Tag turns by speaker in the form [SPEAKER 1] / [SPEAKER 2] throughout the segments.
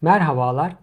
[SPEAKER 1] Merhabalar.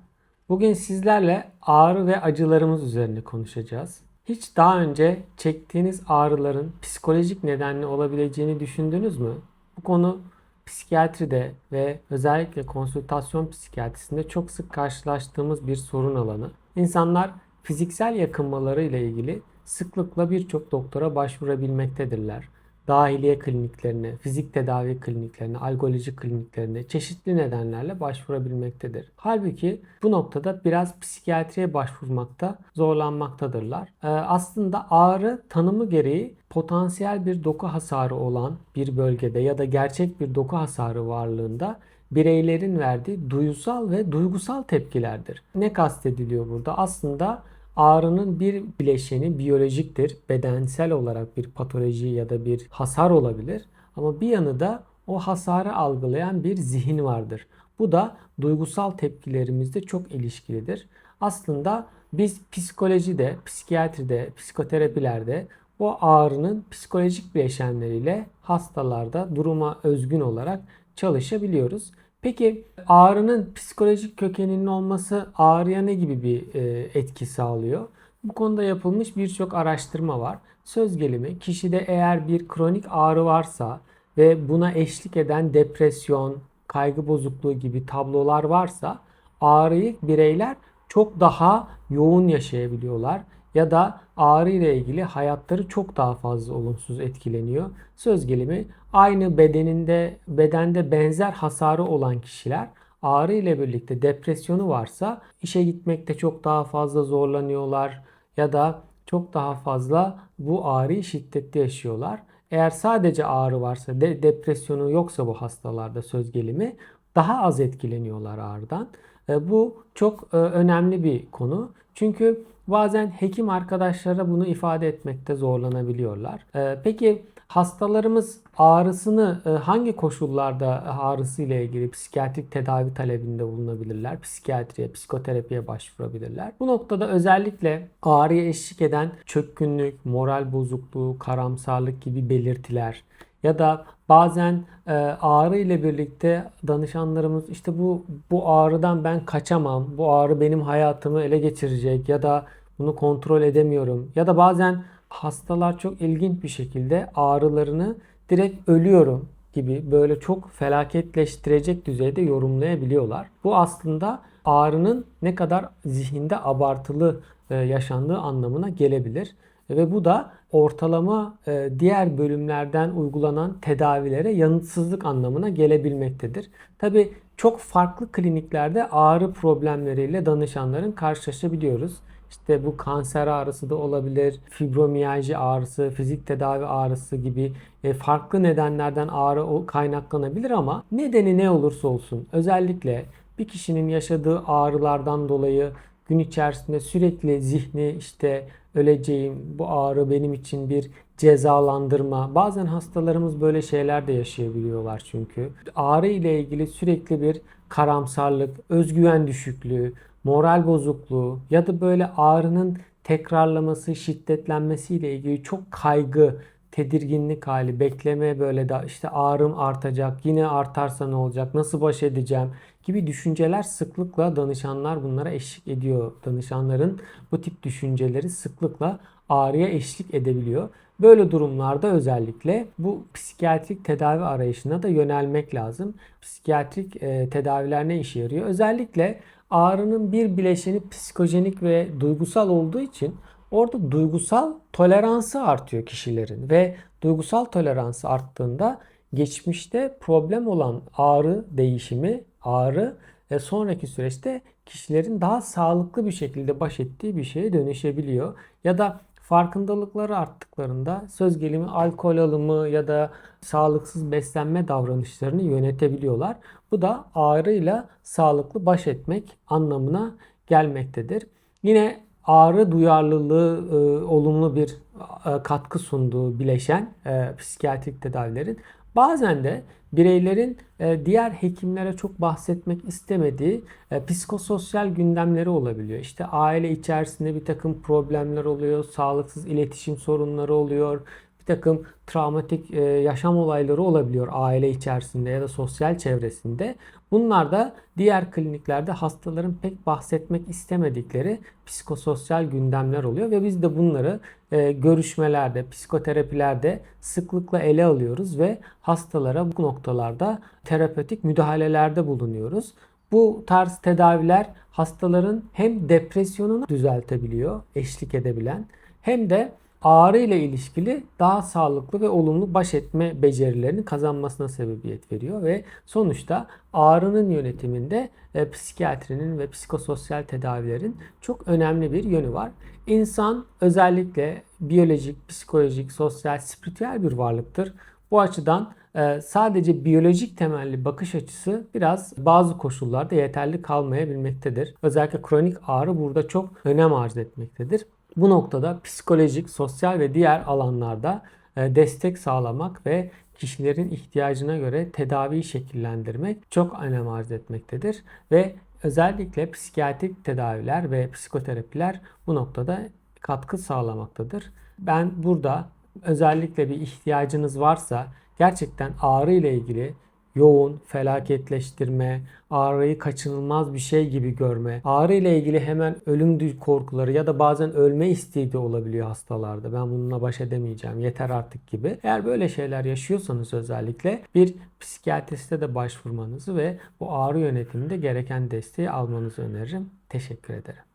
[SPEAKER 1] Bugün sizlerle ağrı ve acılarımız üzerine konuşacağız. Hiç daha önce çektiğiniz ağrıların psikolojik nedenli olabileceğini düşündünüz mü? Bu konu psikiyatride ve özellikle konsültasyon psikiyatrisinde çok sık karşılaştığımız bir sorun alanı. İnsanlar fiziksel yakınmaları ile ilgili sıklıkla birçok doktora başvurabilmektedirler dahiliye kliniklerine, fizik tedavi kliniklerine, algoloji kliniklerine çeşitli nedenlerle başvurabilmektedir. Halbuki bu noktada biraz psikiyatriye başvurmakta zorlanmaktadırlar. Ee, aslında ağrı tanımı gereği potansiyel bir doku hasarı olan bir bölgede ya da gerçek bir doku hasarı varlığında bireylerin verdiği duysal ve duygusal tepkilerdir. Ne kastediliyor burada? Aslında Ağrının bir bileşeni biyolojiktir. Bedensel olarak bir patoloji ya da bir hasar olabilir. Ama bir yanı da o hasarı algılayan bir zihin vardır. Bu da duygusal tepkilerimizde çok ilişkilidir. Aslında biz psikolojide, psikiyatride, psikoterapilerde bu ağrının psikolojik bileşenleriyle hastalarda duruma özgün olarak çalışabiliyoruz. Peki ağrının psikolojik kökeninin olması ağrıya ne gibi bir e, etki sağlıyor? Bu konuda yapılmış birçok araştırma var. Söz gelimi kişide eğer bir kronik ağrı varsa ve buna eşlik eden depresyon, kaygı bozukluğu gibi tablolar varsa ağrıyı bireyler çok daha yoğun yaşayabiliyorlar ya da ağrı ile ilgili hayatları çok daha fazla olumsuz etkileniyor. Söz gelimi aynı bedeninde bedende benzer hasarı olan kişiler ağrı ile birlikte depresyonu varsa işe gitmekte çok daha fazla zorlanıyorlar ya da çok daha fazla bu ağrıyı şiddetli yaşıyorlar. Eğer sadece ağrı varsa, de, depresyonu yoksa bu hastalarda söz gelimi daha az etkileniyorlar ağrıdan. E, bu çok e, önemli bir konu. Çünkü bazen hekim arkadaşlara bunu ifade etmekte zorlanabiliyorlar. E, peki hastalarımız ağrısını hangi koşullarda ağrısı ile ilgili psikiyatrik tedavi talebinde bulunabilirler? Psikiyatriye, psikoterapiye başvurabilirler. Bu noktada özellikle ağrıya eşlik eden çökkünlük, moral bozukluğu, karamsarlık gibi belirtiler ya da bazen e, ağrı ile birlikte danışanlarımız işte bu bu ağrıdan ben kaçamam. Bu ağrı benim hayatımı ele geçirecek ya da bunu kontrol edemiyorum. Ya da bazen hastalar çok ilginç bir şekilde ağrılarını direkt ölüyorum gibi böyle çok felaketleştirecek düzeyde yorumlayabiliyorlar. Bu aslında ağrının ne kadar zihinde abartılı e, yaşandığı anlamına gelebilir. Ve bu da ortalama e, diğer bölümlerden uygulanan tedavilere yanıtsızlık anlamına gelebilmektedir. Tabi çok farklı kliniklerde ağrı problemleriyle danışanların karşılaşabiliyoruz. İşte bu kanser ağrısı da olabilir, fibromiyalji ağrısı, fizik tedavi ağrısı gibi e, farklı nedenlerden ağrı kaynaklanabilir ama nedeni ne olursa olsun özellikle bir kişinin yaşadığı ağrılardan dolayı gün içerisinde sürekli zihni işte öleceğim, bu ağrı benim için bir cezalandırma. Bazen hastalarımız böyle şeyler de yaşayabiliyorlar çünkü. Ağrı ile ilgili sürekli bir karamsarlık, özgüven düşüklüğü, moral bozukluğu ya da böyle ağrının tekrarlaması, şiddetlenmesi ile ilgili çok kaygı, tedirginlik hali, bekleme böyle de işte ağrım artacak, yine artarsa ne olacak, nasıl baş edeceğim gibi düşünceler sıklıkla danışanlar bunlara eşlik ediyor. Danışanların bu tip düşünceleri sıklıkla ağrıya eşlik edebiliyor. Böyle durumlarda özellikle bu psikiyatrik tedavi arayışına da yönelmek lazım. Psikiyatrik e, tedaviler ne işe yarıyor? Özellikle ağrının bir bileşeni psikojenik ve duygusal olduğu için orada duygusal toleransı artıyor kişilerin ve duygusal toleransı arttığında geçmişte problem olan ağrı değişimi, ağrı ve sonraki süreçte kişilerin daha sağlıklı bir şekilde baş ettiği bir şeye dönüşebiliyor. Ya da farkındalıkları arttıklarında söz gelimi alkol alımı ya da sağlıksız beslenme davranışlarını yönetebiliyorlar. Bu da ağrıyla sağlıklı baş etmek anlamına gelmektedir. Yine ağrı duyarlılığı e, olumlu bir e, katkı sunduğu bileşen e, psikiyatrik tedavilerin bazen de bireylerin e, diğer hekimlere çok bahsetmek istemediği e, psikososyal gündemleri olabiliyor. İşte aile içerisinde bir takım problemler oluyor, sağlıksız iletişim sorunları oluyor, bir takım travmatik e, yaşam olayları olabiliyor aile içerisinde ya da sosyal çevresinde. Bunlar da diğer kliniklerde hastaların pek bahsetmek istemedikleri psikososyal gündemler oluyor ve biz de bunları e, görüşmelerde, psikoterapilerde sıklıkla ele alıyoruz ve hastalara bu noktalarda terapötik müdahalelerde bulunuyoruz. Bu tarz tedaviler hastaların hem depresyonunu düzeltebiliyor, eşlik edebilen hem de ağrı ile ilişkili daha sağlıklı ve olumlu baş etme becerilerini kazanmasına sebebiyet veriyor ve sonuçta ağrının yönetiminde e, psikiyatrinin ve psikososyal tedavilerin çok önemli bir yönü var. İnsan özellikle biyolojik, psikolojik, sosyal, spiritüel bir varlıktır. Bu açıdan e, sadece biyolojik temelli bakış açısı biraz bazı koşullarda yeterli kalmayabilmektedir. Özellikle kronik ağrı burada çok önem arz etmektedir. Bu noktada psikolojik, sosyal ve diğer alanlarda e, destek sağlamak ve kişilerin ihtiyacına göre tedaviyi şekillendirmek çok önem arz etmektedir ve özellikle psikiyatrik tedaviler ve psikoterapiler bu noktada katkı sağlamaktadır. Ben burada özellikle bir ihtiyacınız varsa gerçekten ağrı ile ilgili yoğun, felaketleştirme, ağrıyı kaçınılmaz bir şey gibi görme, ağrı ile ilgili hemen ölüm korkuları ya da bazen ölme isteği de olabiliyor hastalarda. Ben bununla baş edemeyeceğim, yeter artık gibi. Eğer böyle şeyler yaşıyorsanız özellikle bir psikiyatriste de başvurmanızı ve bu ağrı yönetiminde gereken desteği almanızı öneririm. Teşekkür ederim.